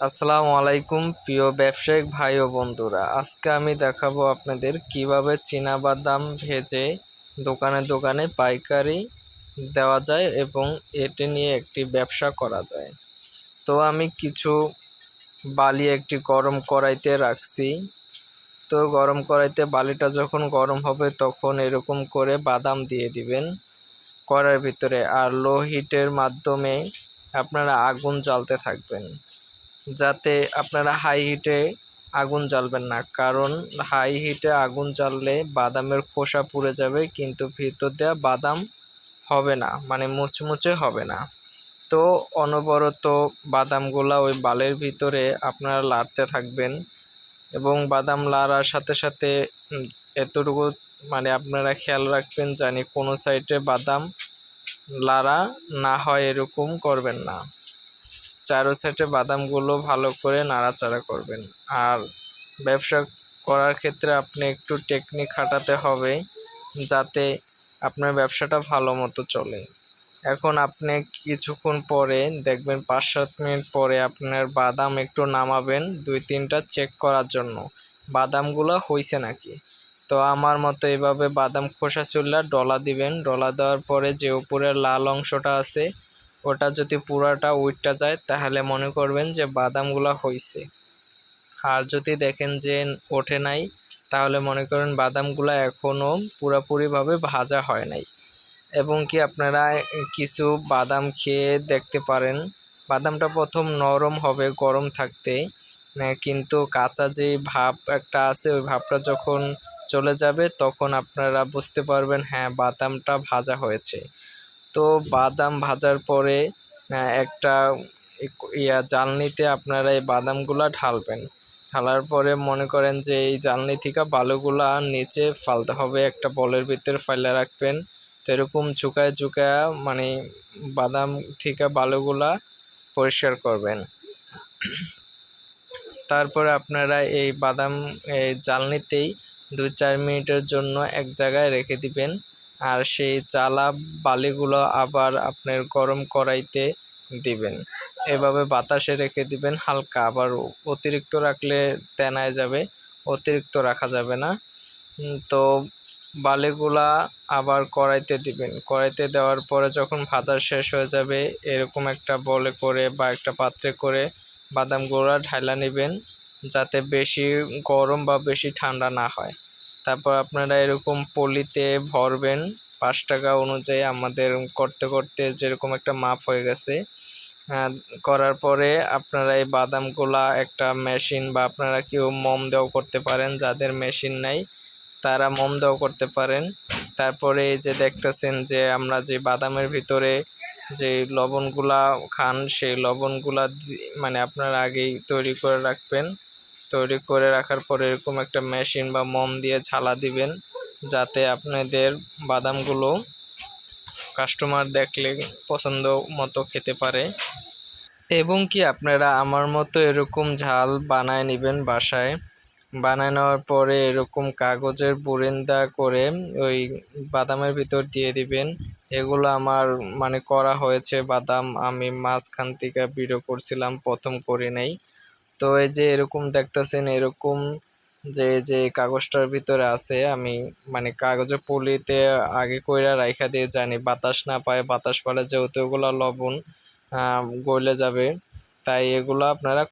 আসসালামু আলাইকুম, প্রিয় ব্যবসায়িক ভাই ও বন্ধুরা। আজকে আমি দেখাবো আপনাদের কীভাবে বাদাম ভেজে দোকানে দোকানে পাইকারি দেওয়া যায় এবং এটি নিয়ে একটি ব্যবসা করা যায়। তো আমি কিছু বালি একটি গরম কড়াইতে রাখছি। তো গরম কড়াইতে বালিটা যখন গরম হবে তখন এরকম করে বাদাম দিয়ে দিবেন কড়াইয়ের ভিতরে। আর লো হিটের মাধ্যমে আপনারা আগুন জ্বালতে থাকবেন। যাতে আপনারা হাই হিটে আগুন জ্বালবেন না। কারণ হাই হিটে আগুন জ্বাললে বাদামের খোসা পুড়ে যাবে, কিন্তু ভিতর দেওয়া বাদাম হবে না মানে মুচমুচে হবে না। তো অনবরত বাদামগুলা ওই বালের ভিতরে আপনারা লাড়তে থাকবেন এবং বাদাম লাড়ার সাথে সাথে এতটুকু মানে আপনারা খেয়াল রাখবেন জানি কোনো সাইডে বাদাম লাড়া না হয় এরকম করবেন না। চারো সাইডে বাদামগুলো ভালো করে নাড়াচাড়া করবেন। আর ব্যবসা করার ক্ষেত্রে আপনি একটু টেকনিক খাটাতে হবে যাতে আপনার ব্যবসাটা ভালো মতো চলে। এখন আপনি কিছুক্ষণ পরে দেখবেন পাঁচ সাত মিনিট পরে আপনার বাদাম একটু নামাবেন দুই তিনটা চেক করার জন্য। বাদামগুলো হয়েছে নাকি? তো আমার মতো এভাবে বাদাম খোসা চুল্লা ডলা দিবেন। ডলা দেওয়ার পরে যে উপরের লাল অংশটা আছে ওটা যদি পুরাটা উইটটা যায়, তাহলে মনে করবেন যে বাদামগুলো হয়েছে আর যদি দেখেন যে ওঠে নাই, তাহলে মনে করেন বাদামগুলো এখনও পুরোপুরিভাবে ভাজা হয় নাই। এবং কি আপনারা কিছু বাদাম খেয়ে দেখতে পারেন, বাদামটা প্রথম নরম হবে, গরম থাকতে কিন্তু কাঁচা যে ভাব একটা আছে, ওই ভাবটা যখন চলে যাবে, তখন আপনারা বুঝতে পারবেন হ্যাঁ বাদামটা ভাজা হয়েছে। তো বাদাম ভাজার পরে একটা ইয়া জালনিতে আপনারা এই বাদামগুলা ঢালবেন। ঢালার পরে মনে করেন যে এই জালনি থেকে বালুগুলা নিচে ফালতে হবে, একটা বলের ভিতরে ফাইলে রাখবেন। তো এরকম ঝুঁকায় ঝুঁকায় মানে বাদাম থেকে বালুগুলা পরিষ্কার করবেন। তারপরে আপনারা এই বাদাম এই জালনিতেই দু চার মিনিটের জন্য এক জায়গায় রেখে দিবেন। আর সেই চালা বালিগুলো আবার আপনার গরম কড়াইতে দিবেন। এভাবে বাতাসে রেখে দিবেন হালকা, আবার অতিরিক্ত রাখলে তেনায় যাবে, অতিরিক্ত রাখা যাবে না। তো বালিগুলা আবার কড়াইতে দিবেন। কড়াইতে দেওয়ার পরে যখন ভাজা শেষ হয়ে যাবে, এরকম একটা বলে করে বা একটা পাত্রে করে বাদাম গুঁড়া ঢাইলা নেবেন, যাতে বেশি গরম বা বেশি ঠান্ডা না হয়। তারপর আপনারা এরকম পলিতে ভরবেন পাঁচ টাকা অনুযায়ী আমাদের করতে করতে যেরকম একটা মাপ হয়ে গেছে। করার পরে আপনারা এই বাদামগুলা একটা মেশিন বা আপনারা কেউ মম দেওয়া করতে পারেন, যাদের মেশিন নাই তারা মম দেওয়া করতে পারেন। তারপরে এই যে দেখতেছেন যে আমরা যে বাদামের ভিতরে যে লবণগুলা খান, সেই লবণগুলা মানে আপনারা আগেই তৈরি করে রাখবেন। তৈরি করে রাখার পরে এরকম একটা মেশিন বা মোম দিয়ে ঝালা দিবেন, যাতে আপনাদের বাদামগুলো কাস্টমার দেখলে পছন্দ মতো খেতে পারে। এবং কি আপনারা আমার মতো এরকম ঝাল বানায় নেবেন বাসায়। বানায় নেওয়ার পরে এরকম কাগজের বুরেন্দা করে ওই বাদামের ভিতর দিয়ে দিবেন। এগুলো আমার মানে করা হয়েছে বাদাম, আমি মাঝখান থেকে ভিডিও করছিলাম, প্রথম করে নাই। তো এই যে এরকম দেখতেছেন, এরকম যে যে কাগজটার ভিতরে আছে, আমি মানে কাগজে পলিতে আগে কইরা রাইখা দিয়ে জানি, বাতাস না পায়, বাতাস পালে যেহেতু ওগুলো লবণ গলে যাবে, তাই এগুলো আপনারা